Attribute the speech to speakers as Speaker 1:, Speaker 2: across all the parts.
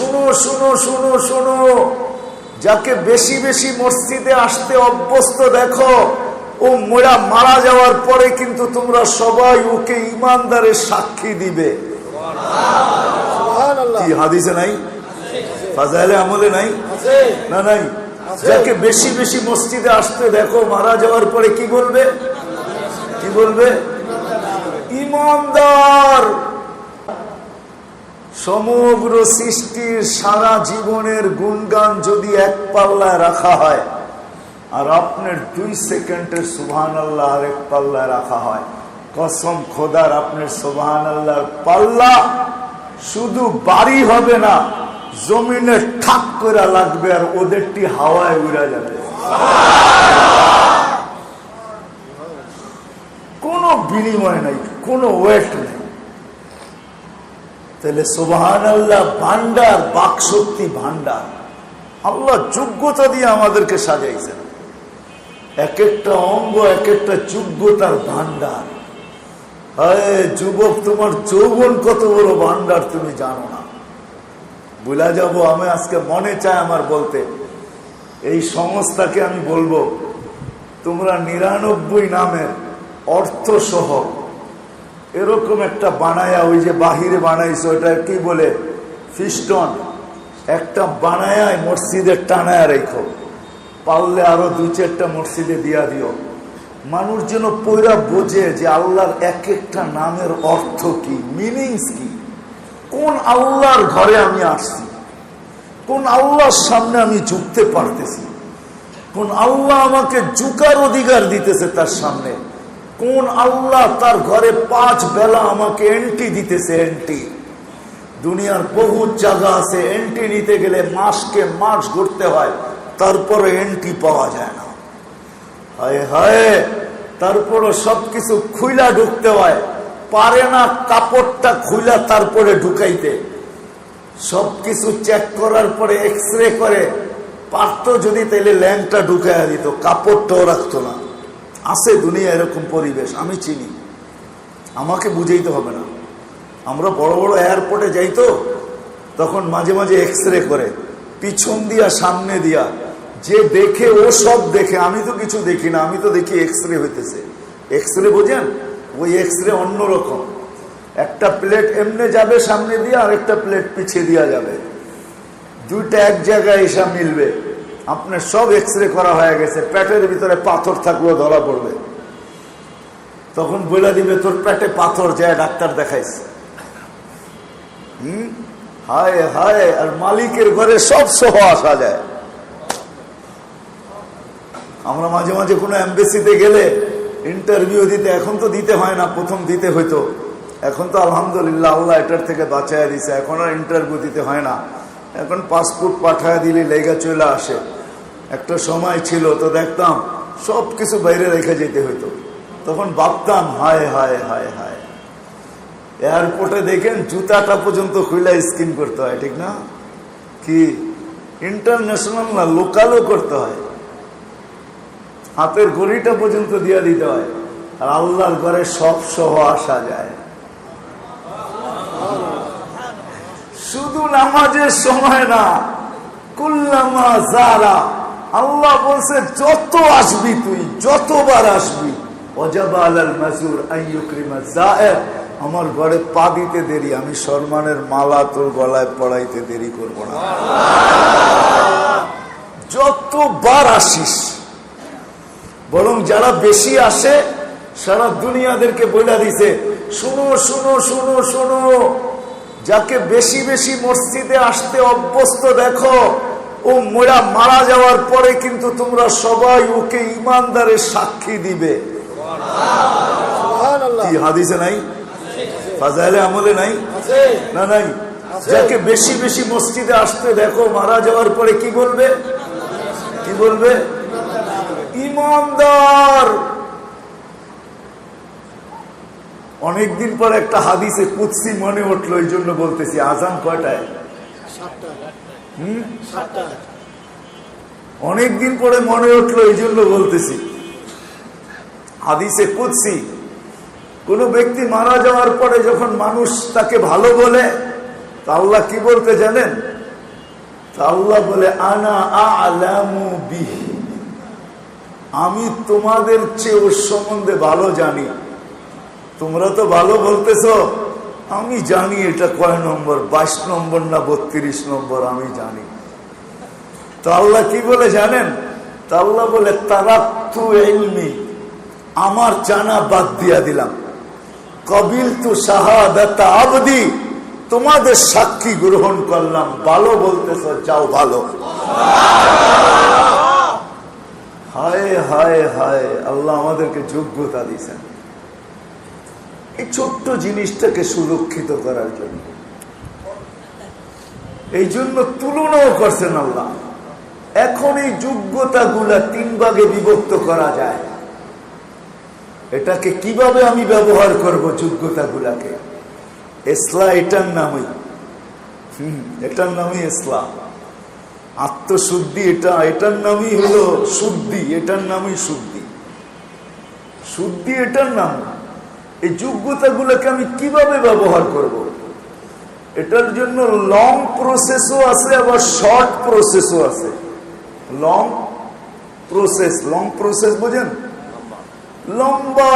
Speaker 1: শুনো শুনো শুনো শুনো। যাকে বেশি বেশি মসজিদে আসতে অভ্যস্ত দেখো ও মোরা মারা যাওয়ার পরে কিন্তু তোমরা সবাই ওকে ইমানদারের সাক্ষী দিবে। কি হাদিসে নাই? ফাজাইলে আমলে নাই? না নাই? যাকে বেশি বেশি মসজিদে আসতে দেখো মারা যাওয়ার পরে কি বলবে? কি বলবে? ইমানদার! সমগ্র সৃষ্টির সারা জীবনের গুণগান যদি এক পাল্লায় রাখা হয়, আর আপনার দুই সেকেন্ডের সুবহান আল্লাহ আর এক পাল্লায় রাখা হয়, কসম খোদার আপনার সুবহান আল্লাহর পাল্লা শুধু বাড়ি হবে না, জমিনে ঠাক করে লাগবে আর ওদেরটি হাওয়ায় উড়া যাবে। কোনো বিনিময় নাই, কোনো ওয়েট নেই। তাহলে সুবহান আল্লাহ ভান্ডার, বাকশক্তি ভান্ডার। আল্লাহ যোগ্যতা দিয়ে আমাদেরকে সাজাইছেন। এক একটা অঙ্গ এক একটা যোগ্যতার ভান্ডার। যুবক, তোমার যৌবন কত বড় ভান্ডার তুমি জানো না। বুলা যাব, আমি আজকে মনে চাই আমার বলতে। এই সংস্থাকে আমি বলব, তোমরা নিরানব্বই নামের অর্থ সহ এরকম একটা বানায়া, ওই যে বাহিরে বানাইছে, ওটা কি বলে? ফিস্টন। একটা বানায় মসজিদের টানায় রেখো। পারলে আরও দুই চারটা মসজিদে দিয়া দিও। মানুষ যেন পৈরা বোঝে যে আল্লাহর এক একটা নামের অর্থ কি মিনিংস কি। কোন আল্লাহর ঘরে আমি আসছি? কোন আল্লাহর সামনে আমি ঝুঁকতে পারতেছি? কোন আল্লাহ আমাকে ঝুকার অধিকার দিতেছে তার সামনে? কোন আল্লাহ তার ঘরে পাঁচ বেলা আমাকে এন্ট্রি দিতেছে এন্ট্রি? দুনিয়ার বহু জায়গা আছে, এন্ট্রি নিতে গেলে মাসকে মাস ঘুরতে হয় তারপরে এন্ট্রি পাওয়া যায় না। হায় হায় তারপরে সবকিছু খুইলা ঢুকতে হয়, পারে না কাপড়টা খুইলা তারপরে ঢুকাইতে। সবকিছু চেক করার পরে এক্স রে করে, পারতো যদি তাইলে ল্যাংটা ঢুকাইয়া দিত, কাপড়টাও রাখতো না। আছে দুনিয়া এরকম পরিবেশ, আমি চিনি। আমাকে বুঝাইতে হবে না। আমরা বড় বড় এয়ারপোর্টে যাই তো, তখন মাঝে মাঝে এক্স রে করে। পিছন দিয়া, সামনে দিয়া। যে দেখে, ও সব দেখে। আমি তো কিছু দেখি না, আমি তো দেখি এক্স রে হইতেছে। এক্স রে বোঝেন? ওই এক্স রে অন্যরকম একটা প্লেট এমনে যাবে সামনে দিয়ে আর একটা প্লেট পিছিয়ে দেওয়া যাবে। দুইটা এক জায়গায় এসে মিলবে। আপনার সব এক্স রে করা হয়ে গেছে, পেটের ভিতরে পাথর থাকলেও ধরা পড়বে। তখন বলে দিবে, তোর পেটে পাথর যায়, ডাক্তার দেখাইছে। হম? হায় হায়, আর মালিকের ঘরে সব সহ আসা যায়। আমরা মাঝে মাঝে কোনো এম্বাসিতে গেলে ইন্টারভিউ দিতে, এখন তো দিতে হয় না, প্রথম দিতে হইতো। এখন তো আলহামদুলিল্লাহ, আল্লাহ এটার থেকে বাঁচাইয়া দিছে। এখন আর ইন্টারভিউ দিতে হয় না। এখন পাসপোর্ট পাঠায় দিলে লেগা চলে আসে। একটা সময় ছিল তো দেখতাম সব কিছু বাইরে রেখে যেতে হইতো। তখন ভাবতাম, হায় হায় হায় হায়। এয়ারপোর্টে দেখেন জুতাটা পর্যন্ত খুলে স্কিন করতে হয়, ঠিক না? কি? ইন্টারন্যাশনাল না লোকালও করতে হয়। হাতের গড়িটা পর্যন্ত দিয়ে দিতে হয়। আর আল্লাহর ঘরে সব সহ আসা যায়। শুধু নামাজের সময় না, কুল্লামা যারা আল্লাহ বলছে, যত আসবি তুই, যতবার আসবি। অজাবা আলাল মাজুর আইয়ুকরিমা জায়ের আমার ঘরে পা দিতে দেরি, আমি সম্মানের মালা তোর গলায় পড়াইতে দেরি করব না। যতবার আসিস, বরং যারা বেশি আসে, সারা দুনিয়াদেরকে বলে দিছে, শুনো শুনো শুনো শুনো, যাকে বেশি বেশি মসজিদে আসতে অভ্যস্ত দেখো ও মোরা মারা যাওয়ার পরে কিন্তু তোমরা সবাই ওকে ইমানদারের সাক্ষী দিবে। কি হাদিসে নাই? ফাজাইলে আমলে নাই? না নাই? যাকে বেশি বেশি মসজিদে আসতে দেখো মারা যাওয়ার পরে কি বলবে? কি বলবে? ইমানদার। অনেকদিন পর একটা হাদিসে কুৎসি মনে উঠল এই জন্য বলতেছি আজান কয়টায়? অনেকদিন পরে মনে উঠল এই জন্য বলতেছি। হাদিসে কুৎসি কোন ব্যক্তি মারা যাওয়ার পরে যখন মানুষ তাকে ভালো বলে তা আল্লাহ কি বলতে জানেন? তা আল্লাহ বলে আনা আলামু বিহি। আমি তোমাদের চেয়ে ওর সম্বন্ধে ভালো জানি। তোমরা তো ভালো বলতেছ। আমি জানি এটা কয় নম্বর, বাইশ নম্বর না বত্রিশ নম্বর, আমি জানি। তো আল্লাহ কি বলে জানেন? তা আল্লাহ বলে তারা তু এলমি আমার জানা বাদ দিয়া দিলাম। কবিল তু শাহাদাত আবদি, তোমাদের সাক্ষী গ্রহণ করলাম। ভালো বলতেছ, যাও ভালো। হায় হায় হায়, আল্লাহ আমাদেরকে যোগ্যতা দিয়েছেন। এই ছোট্ট জিনিসটাকে সুরক্ষিত করার জন্য। এই জন্য তুলনাও করছেন আল্লাহ। এখন এই যোগ্যতা গুলা তিন ভাগে বিভক্ত করা যায়। এটাকে কীভাবে আমি ব্যবহার করব যোগ্যতা গুলাকে এসলা, এটার নামই। হম, এটার নামই এসলা। আত্মশুদ্ধি এটা, এটার নামই হলো শুদ্ধি, এটার নামই শুদ্ধি। শুদ্ধি এটার নাম এই যোগ্যতা গুলোকে আমি কীভাবে ব্যবহার করব। এটার জন্য লং প্রসেসও আছে, আবার শর্ট প্রসেসও আছে। লং প্রসেস লং প্রসেস বোঝেন? লম্বা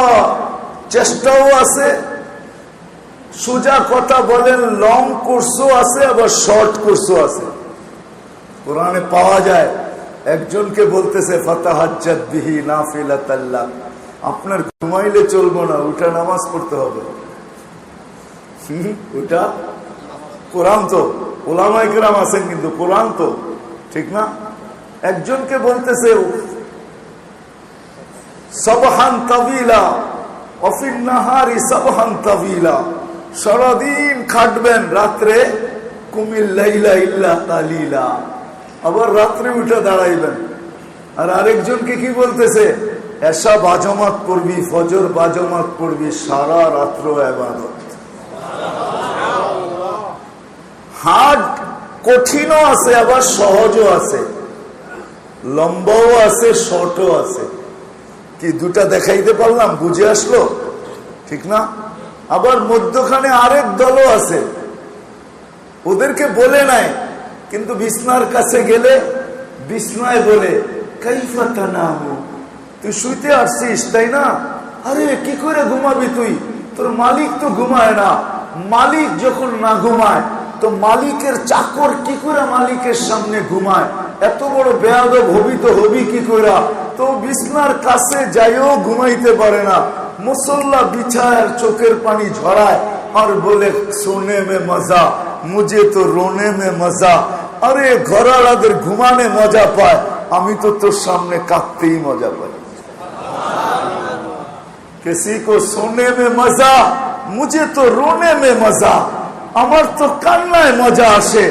Speaker 1: চেষ্টাও আছে, সোজা কথা বলেন লং কোর্সও আছে, আবার শর্ট কোর্সও আছে। কোরআনে পাওয়া যায়, একজনকে বলতেছে, ফাতাহাজ্জাত বিহি নাফিলাতাল্লাহ। আপনার ঘুমাইলে চলবো না ওটা নামাজ পড়তে হবে। ওটা কোরআন তো ওলামাই কেরাম আছেন কিন্তু কোরআন তো, ঠিক না? একজনকে বলতেছে, সবহান তাবিলা অফিন নাহারি সবহান তাবিলা। সারাদিন খাটবেন, রাত্রে, কুমিল লাইলা ইল্লা আবার রাত্রে উঠে দাঁড়াইবেন। আর আরেকজনকে কি বলতেছে এসা বাজমাত পড়বি, ফজর বাজমাত পড়বি, সারা রাত্র হার্ড কঠিনও আছে, আবার সহজও আছে। লম্বাও আছে, শর্টও আছে। কি দুটা দেখাইতে পারলাম? বুঝে আসলো? ঠিক না? আবার মধ্যখানে আরেক দলও আছে। ওদেরকে বলে নাই, কিন্তু বিছনার কাছে গেলে বিছনায় বলে কাইফাতা না তুই শুইতে আসছিস, তাই না? আরে, কি করে ঘুমাবি তুই? তোর মালিক তো ঘুমায় না। মালিক যখন না ঘুমায়, তো মালিকের চাকর কি করে মালিকের সামনে ঘুমায়? এত বড় বেয়াদব হবি তো হবি কি করে? তো বিছনার কাছে যাইও ঘুমাইতে পারে না। মুসল্লা বিছায় আর চোখের পানি ঝরায় আর বলে সোনে মে মজা, মুঝে তো রোনে মে মজা। আরে ঘরালাদের ঘুমানে মজা পায়। আমি তো তোর সামনে কাঁদতেই মজা পাই। किसी को सोने में मजा मुझे तो रोने में मजा আমার তো কান্নায় মজা আসে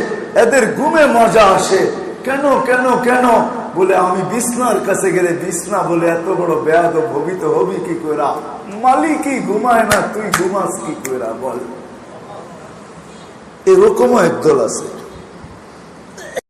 Speaker 1: এদের ঘুমে মজা আসে কেন কেন কেন বলে আমি বিছনার কাছে গেলে বিছনা বলে এত বড় বেয়াদ হবি তো হবি কি কইরা মালিকই ঘুমায় না তুই ঘুমাস কি কইরা বল এরকমও একদল আছে